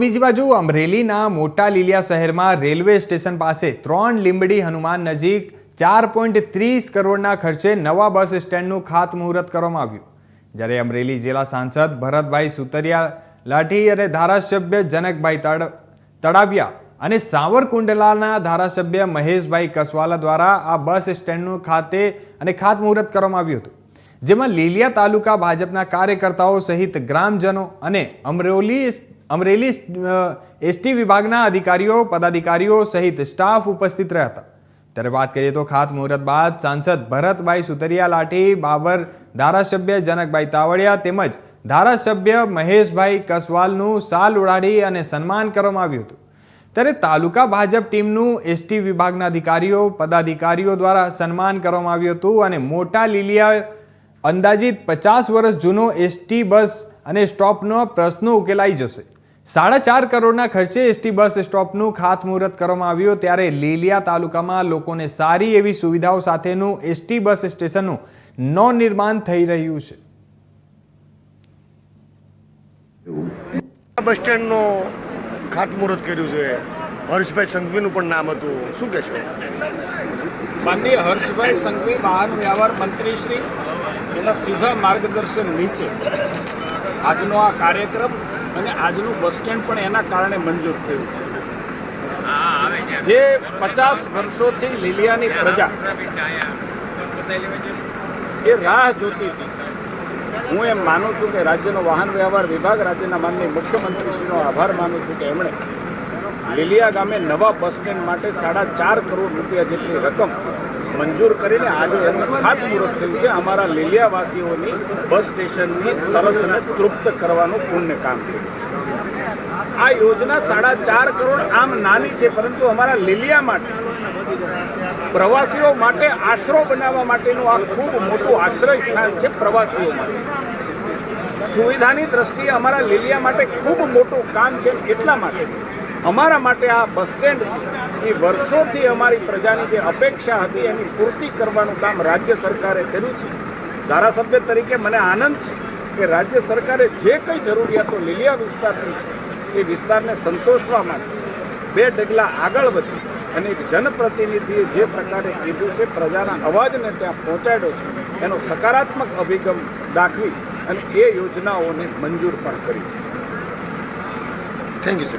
બીજી બાજુ અમરેલીના મોટા લીલિયા શહેરમાં રેલવે સ્ટેશન પાસે ત્રણ લીંબડી હનુમાન નજીક ચાર પોઈન્ટ ત્રીસ કરોડના ખર્ચે નવા બસ સ્ટેન્ડનું ખાતમુહૂર્ત કરવામાં આવ્યું. જ્યારે અમરેલી જિલ્લા સાંસદ ભરતભાઈ સુતરિયા લાઠી અને ધારાસભ્ય જનકભાઈ તળાવિયા અને સાવરકુંડલાના ધારાસભ્ય મહેશભાઈ કસવાલા દ્વારા આ બસ સ્ટેન્ડનું ખાતે અને ખાતમુહૂર્ત કરવામાં આવ્યું હતું. જેમાં લીલિયા તાલુકા ભાજપના કાર્યકર્તાઓ સહિત ગ્રામજનો અને અમરેલી અમરેલી એસટી વિભાગના અધિકારીઓ, પદાધિકારીઓ સહિત સ્ટાફ ઉપસ્થિત રહ્યા હતા ત્યારે વાત કરીએ તો ખાતમુહૂર્ત બાદ સાંસદ ભરતભાઈ સુતરિયા લાઠી, બાબર ધારાસભ્ય જનકભાઈ તાવડિયા તેમજ ધારાસભ્ય મહેશભાઈ કસવાલનું સાલ ઉડાડી અને સન્માન કરવામાં આવ્યું હતું. ત્યારે તાલુકા ભાજપ ટીમનું એસટી વિભાગના અધિકારીઓ, પદાધિકારીઓ દ્વારા સન્માન કરવામાં આવ્યું હતું અને મોટા લીલિયા અંદાજિત પચાસ વર્ષ જૂનો એસટી બસ અને સ્ટોપનો પ્રશ્નો ઉકેલાઈ જશે. સાડા ચાર કરોડના ખર્ચે એસટી બસ સ્ટોપનું ખાતમુહૂર્ત કરવામાં આવ્યું ત્યારે લીલિયા તાલુકામાં લોકોને સારી એવી સુવિધાઓ સાથેનું એસટી બસ સ્ટેશનનું નવનિર્માણ થઈ રહ્યું છે. બસ સ્ટેન્ડનું ખાતમુહૂર્ત કર્યું છે. હર્ષભાઈ સંઘવીનું પણ નામ હતું. શું કહેશો? માનનીય હર્ષભાઈ સંઘવી વાહન વ્યવહાર મંત્રી શ્રી એના સીધા માર્ગદર્શન નીચે. આજનો આ કાર્યક્રમ અને આજનું બસ સ્ટેન્ડ પણ એના કારણે મંજૂર થયું છે. જે પચાસ વર્ષોથી લીલિયાની પ્રજા એ રાહ જોતી હતી. હું એમ માનું છું કે રાજ્યનો વાહન વ્યવહાર વિભાગ રાજ્યના માનની મુખ્યમંત્રીશ્રીનો આભાર માનું છું કે એમણે લીલિયા ગામે નવા બસ સ્ટેન્ડ માટે સાડા ચાર કરોડ રૂપિયા જેટલી રકમ મંજૂર કરીને આજે એનું ખાતમુહૂર્ત થયું છે. અમારા લીલિયાવાસીઓની બસ સ્ટેશનની તરસને તૃપ્ત કરવાનું પુણ્ય કામ થયું. આ યોજના સાડા ચાર કરોડ આમ નાની છે, પરંતુ અમારા લીલિયા માટે, પ્રવાસીઓ માટે, આશરો બનાવવા માટેનું આ ખૂબ મોટું આશ્રય સ્થાન છે પ્રવાસીઓ માટે. સુવિધાની દ્રષ્ટિએ અમારા લીલિયા માટે ખૂબ મોટું કામ છે એટલા માટે, અમારા માટે આ બસ સ્ટેન્ડ છે. એ વર્ષોથી અમારી પ્રજાની જે અપેક્ષા હતી, એની પૂર્તિ કરવાનું કામ રાજ્ય સરકારે કર્યું છે. ધારાસભ્ય તરીકે મને આનંદ છે કે રાજ્ય સરકારે જે કંઈ જરૂરિયાતો લીલિયા વિસ્તારની છે, એ વિસ્તારને સંતોષવા માટે બે ડગલા આગળ વધી અને એક જનપ્રતિનિધિએ જે પ્રકારે કીધું છે, પ્રજાના અવાજને ત્યાં પહોંચાડ્યો છે, એનો સકારાત્મક અભિગમ દાખવી અને એ યોજનાઓને મંજૂર પણ કરી છે. Thank you sir